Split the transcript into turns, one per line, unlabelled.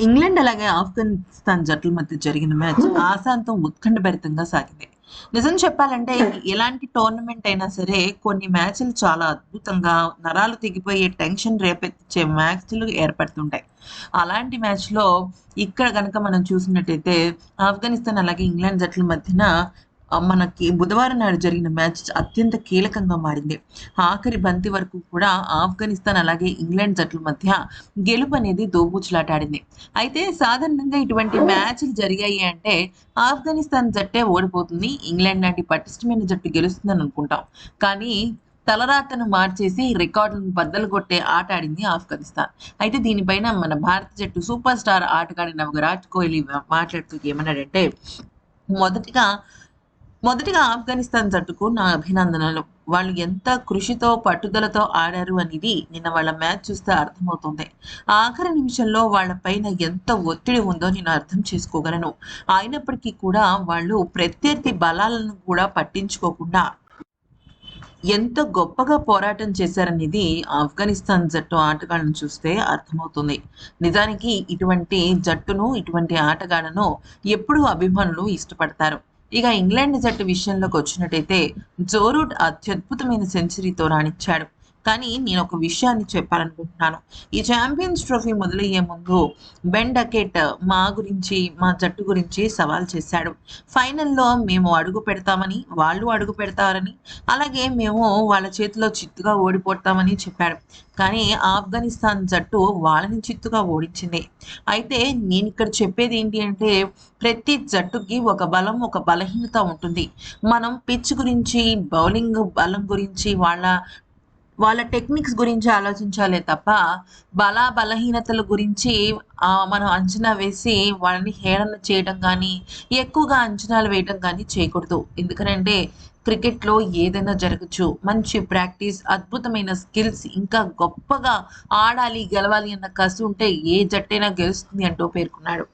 England అలాగే ఆఫ్ఘనిస్తాన్ జట్ల మధ్య జరిగిన మ్యాచ్ ఆశాంతం ఉత్కంఠభరితంగా సాగింది. నిజం చెప్పాలంటే ఎలాంటి టోర్నమెంట్ అయినా సరే కొన్ని మ్యాచ్లు చాలా అద్భుతంగా నరాలు తెగిపోయే టెన్షన్ రేపెత్తించే మ్యాచ్లు ఏర్పడుతుంటాయి. అలాంటి మ్యాచ్లో ఇక్కడ కనుక మనం చూసినట్టయితే ఆఫ్ఘనిస్తాన్ అలాగే ఇంగ్లాండ్ జట్ల మధ్యన మనకి బుధవారం నాడు జరిగిన మ్యాచ్ అత్యంత కీలకంగా మారింది. ఆఖరి బంతి వరకు కూడా ఆఫ్ఘనిస్తాన్ అలాగే ఇంగ్లాండ్ జట్ల మధ్య గెలుపు అనేది దోబూచులాటాడింది. అయితే సాధారణంగా ఇటువంటి మ్యాచ్లు జరిగాయి అంటే ఆఫ్ఘనిస్తాన్ జట్టే ఓడిపోతుంది ఇంగ్లాండ్ లాంటి పటిష్టమైన జట్టు గెలుస్తుందని అనుకుంటాం. కానీ తలరాతను మార్చేసి రికార్డులను బద్దలు కొట్టే ఆట ఆడింది ఆఫ్ఘనిస్తాన్. అయితే దీనిపైన మన భారత జట్టు సూపర్ స్టార్ ఆటగాడిన విరాట్ కోహ్లీ మాట్లాడుతూ ఏమన్నాడంటే మొదటిగా మొదటిగా ఆఫ్ఘనిస్తాన్ జట్టుకు నా అభినందనలు. వాళ్ళు ఎంత కృషితో పట్టుదలతో ఆడారు అనేది నిన్న వాళ్ళ మ్యాచ్ చూస్తే అర్థమవుతుంది. ఆఖరి నిమిషంలో వాళ్ళ పైన ఎంత ఒత్తిడి ఉందో నేను అర్థం చేసుకోగలను. అయినప్పటికీ కూడా వాళ్ళు ప్రత్యర్థి బలాలను కూడా పట్టించుకోకుండా ఎంత గొప్పగా పోరాటం చేశారనేది ఆఫ్ఘనిస్తాన్ జట్టు ఆటగాళ్ళను చూస్తే అర్థమవుతుంది. నిజానికి ఇటువంటి జట్టును ఇటువంటి ఆటగాళ్ళను ఎప్పుడూ అభిమానులు ఇష్టపడతారు. ఇక ఇంగ్లాండ్ జట్టు విషయంలోకి వచ్చినట్టయితే జోరూట్ అత్యద్భుతమైన సెంచరీతో రాణించాడు. కానీ నేను ఒక విషయాన్ని చెప్పాలనుకుంటున్నాను. ఈ ఛాంపియన్స్ ట్రోఫీ మొదలయ్యే ముందు బెన్ డకెట్ మా గురించి మా జట్టు గురించి సవాల్ చేశాడు. ఫైనల్లో మేము అడుగు పెడతామని వాళ్ళు అడుగు పెడతారని అలాగే మేము వాళ్ళ చేతిలో చిత్తుగా ఓడిపోతామని చెప్పాడు. కానీ ఆఫ్ఘనిస్తాన్ జట్టు వాళ్ళని చిత్తుగా ఓడించింది. అయితే నేను ఇక్కడ చెప్పేది ఏంటి అంటే ప్రతి జట్టుకి ఒక బలం ఒక బలహీనత ఉంటుంది. మనం పిచ్ గురించి బౌలింగ్ బలం గురించి వాళ్ళ వాళ్ళ టెక్నిక్స్ గురించి ఆలోచించాలే తప్ప బల బలహీనతల గురించి మనం అంచనా వేసి వాళ్ళని హేళన చేయడం కానీ ఎక్కువగా అంచనాలు వేయడం కానీ చేయకూడదు. ఎందుకంటే క్రికెట్లో ఏదైనా జరగచ్చు. మంచి ప్రాక్టీస్ అద్భుతమైన స్కిల్స్ ఇంకా గొప్పగా ఆడాలి గెలవాలి అన్న కసి ఉంటే ఏ జట్టైనా గెలుస్తుంది అంటూ పేర్కొన్నాడు.